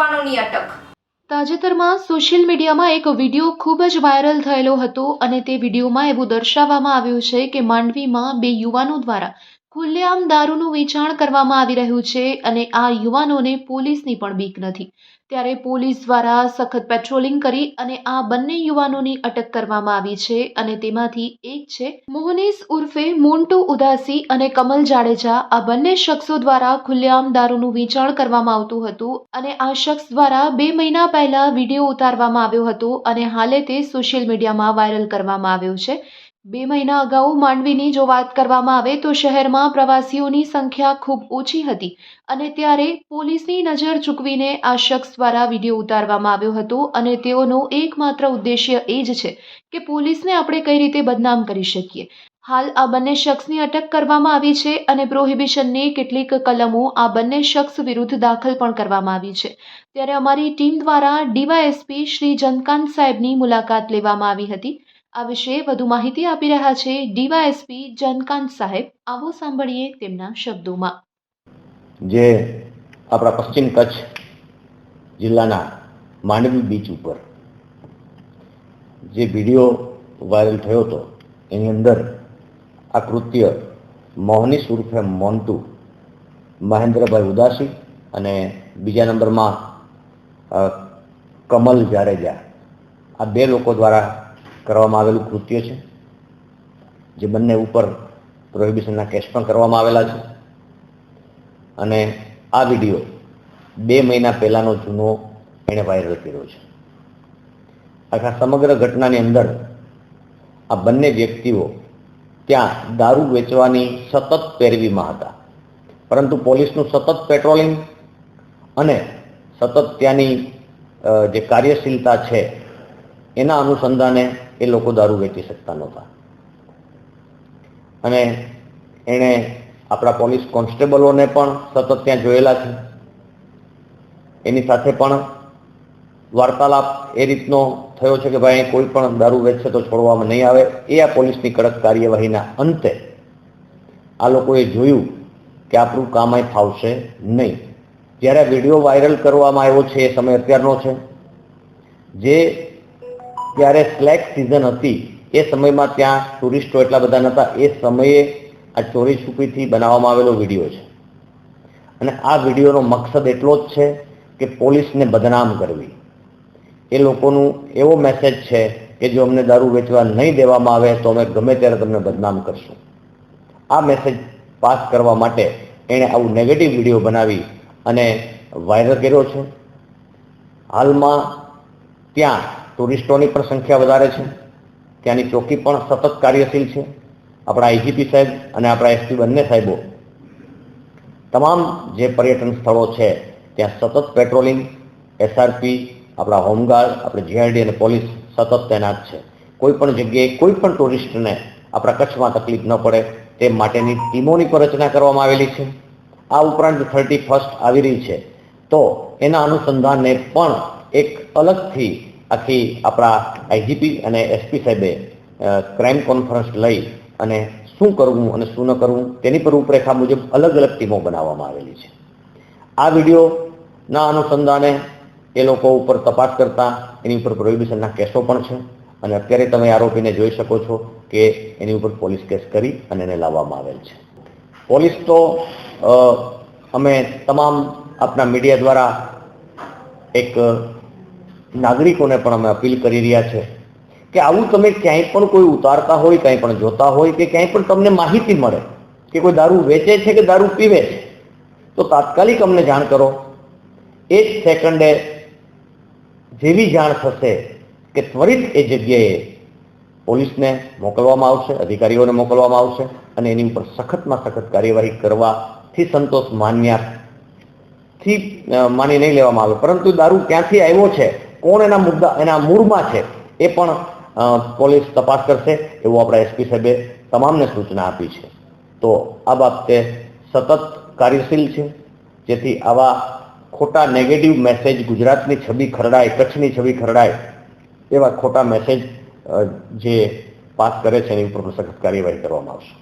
યુવાનોની અટક. તાજેતરમાં સોશિયલ મીડિયામાં એક વીડિયો ખૂબ જ વાયરલ થયેલો હતો અને તે વિડીયોમાં એવું દર્શાવવામાં આવ્યું છે કે માંડવીમાં બે યુવાનો દ્વારા ખુલ્લેઆમ દારૂનું વેચાણ કરવામાં આવી રહ્યું છે અને આ યુવાનોને પોલીસની પણ બીક નથી. ત્યારે પોલીસ દ્વારા સખત પેટ્રોલિંગ કરી અને આ બંને યુવાનોની અટક કરવામાં આવી છે અને તેમાંથી એક છે મોહનીશ ઉર્ફે મોન્ટુ ઉદાસી અને કમલ જાડેજા. આ બંને શખ્સો દ્વારા ખુલ્લેઆમ દારૂનું વેચાણ કરવામાં આવતું હતું અને આ શખ્સ દ્વારા બે મહિના પહેલા વીડિયો ઉતારવામાં આવ્યો હતો અને હાલે તે સોશિયલ મીડિયામાં વાયરલ કરવામાં આવ્યો છે. બે મહિના અગાઉ માંડવીની જો વાત કરવામાં આવે તો શહેરમાં પ્રવાસીઓની સંખ્યા ખૂબ ઓછી હતી અને ત્યારે પોલીસની નજર ચૂકવીને આ શખ્સ દ્વારા વીડિયો ઉતારવામાં આવ્યો હતો અને તેઓનો એકમાત્ર ઉદ્દેશ્ય એ જ છે કે પોલીસને આપણે કઈ રીતે બદનામ કરી શકીએ. હાલ આ બંને શખ્સની અટક કરવામાં આવી છે અને પ્રોહિબિશનની કેટલીક કલમો આ બંને શખ્સ વિરુદ્ધ દાખલ પણ કરવામાં આવી છે. ત્યારે અમારી ટીમ દ્વારા ડીવાયએસપી શ્રી જનકાંત સાહેબની મુલાકાત લેવામાં આવી હતી. આ વિશે વધુ માહિતી આપી રહ્યા છે ડીવાયએસપી જનકાંત સાહેબ. આવો સાંભળીએ તેમના શબ્દોમાં. જે આપણા પશ્ચિમ કચ્છ જિલ્લાના માંડવી બીચ ઉપર જે વીડિયો વાયરલ થયો હતો, એની અંદર આ કૃત્ય મોહનીશ ઉર્ફે મોન્ટુ, મહેન્દ્રભાઈ ઉદાસી અને બીજા નંબરમાં કમલ જાડેજા આ બે લોકો દ્વારા કરવામાં આવેલું કૃત્ય છે, જે બંને ઉપર પ્રોહિબિશનના કેસ પણ કરવામાં આવેલા છે. અને આ વીડિયો બે મહિના પહેલાંનો જૂનો એણે વાયરલ કર્યો છે. આખા સમગ્ર ઘટનાની અંદર આ બંને વ્યક્તિઓ ત્યાં દારૂ વેચવાની સતત પેરવીમાં હતા. પરંતુ પોલીસનું સતત પેટ્રોલિંગ અને સતત ત્યાંની જે કાર્યશીલતા છે, એના અનુસંધાને એ લોકો દારૂ વેચી શકતા નહોતા. અને એણે આપણા પોલીસ કોન્સ્ટેબલોને પણ સતત ત્યાં જોયેલા છે. એની સાથે પણ વાર્તાલાપ એ રીતનો થયો છે કે ભાઈ કોઈ પણ દારૂ વેચશે તો છોડવામાં નહીં આવે. એ આ પોલીસની કડક કાર્યવાહીના અંતે આ લોકોએ જોયું કે આપણું કામ અહીં ફાવશે નહીં. જ્યારે વીડિયો વાયરલ કરવામાં આવ્યો છે એ સમય અત્યારનો છે. જે ત્યારે સ્લેક સિઝન હતી, એ સમયમાં ત્યાં ટુરિસ્ટો એટલા બધા નહોતા એ સમયે આ ચોરી છુપીથી બનાવવામાં આવેલો વીડિયો છે. અને આ વિડીયોનો મકસદ એટલો જ છે કે પોલીસને બદનામ કરવી. એ લોકોનું એવો મેસેજ છે કે જો અમને દારૂ વેચવા નહીં દેવામાં આવે તો અમે ગમે ત્યારે તમને બદનામ કરશું. આ મેસેજ પાસ કરવા માટે એણે આવું નેગેટિવ વીડિયો બનાવી અને વાયરલ કર્યો છે. હાલમાં ત્યાં ટુરિસ્ટોની પણ સંખ્યા વધારે છે. ત્યાંની ચોકી પણ સતત કાર્યશીલ છે. આપણા આઈજીપી સાહેબ અને આપણા એસપી બંને સાહેબો. તમામ જે પર્યટન સ્થળો છે, ત્યાં સતત પેટ્રોલિંગ એસઆરપી આપણા હોમગાર્ડ, આપણે જીઆરડી અને પોલીસ સતત તૈનાત છે. કોઈ પણ જગ્યાએ કોઈ પણ ટુરિસ્ટને આપણા કચ્છમાં તકલીફ ન પડે, તે માટેની ટીમોની પણ રચના કરવામાં આવેલી છે. આ ઉપરાંત થર્ટી ફર્સ્ટ આવી રહી છે. તો એના અનુસંધાને પણ એક અલગથી આખી આપણા આઈજીપી અને એસપી સાહેબે ક્રાઇમ કોન્ફરન્સ લઈ અને શું કરવું અને શું ન કરવું તેની પર રૂપરેખા મુજબ અલગ અલગ ટીમો બનાવવામાં આવેલી છે. આ વિડીયોના અનુસંધાને એ લોકો ઉપર તપાસ કરતા, એની ઉપર પ્રોહિબિશનના કેસો પણ છે અને અત્યારે તમે આરોપીને જોઈ શકો છો કે એની ઉપર પોલીસ કેસ કરી અને એને લાવવામાં આવેલ છે. પોલીસ તો અમે તમામ આપણા મીડિયા દ્વારા એક નાગરિકોને પણ અમે અપીલ કરી રહ્યા છે કે આવું તમે ક્યાંય પણ કોઈ ઉતારતા હોય, ક્યાંય પણ જોતા હોય, કે ક્યાંય પણ તમને માહિતી મળે, કે કોઈ દારૂ વેચે છે કે દારૂ પીવે છે, તો તાત્કાલિક અમને જાણ કરો. એ જ સેકન્ડે જેવી જાણ થશે કે ત્વરિત એ જગ્યાએ પોલીસને મોકલવામાં આવશે, અધિકારીઓને મોકલવામાં આવશે અને એની ઉપર સખતમાં સખત કાર્યવાહી કરવાથી સંતોષ માન્યાથી થી માની નહીં લેવામાં આવે. પરંતુ દારૂ ક્યાંથી આવ્યો છે? કોણ એના મુદ્દા, એના મૂળમાં છે એ પણ પોલીસ તપાસ કરશે એવું આપણા એસપી સાહેબે તમામને સૂચના આપી છે. તો આ બાબતે સતત કાર્યશીલ છે, જેથી આવા ખોટા નેગેટિવ મેસેજ ગુજરાતની છબી ખરડાય, કચ્છની છબી ખરડાય, એવા ખોટા મેસેજ જે પાસ કરે છે એની ઉપર સખત કાર્યવાહી કરવામાં આવશે.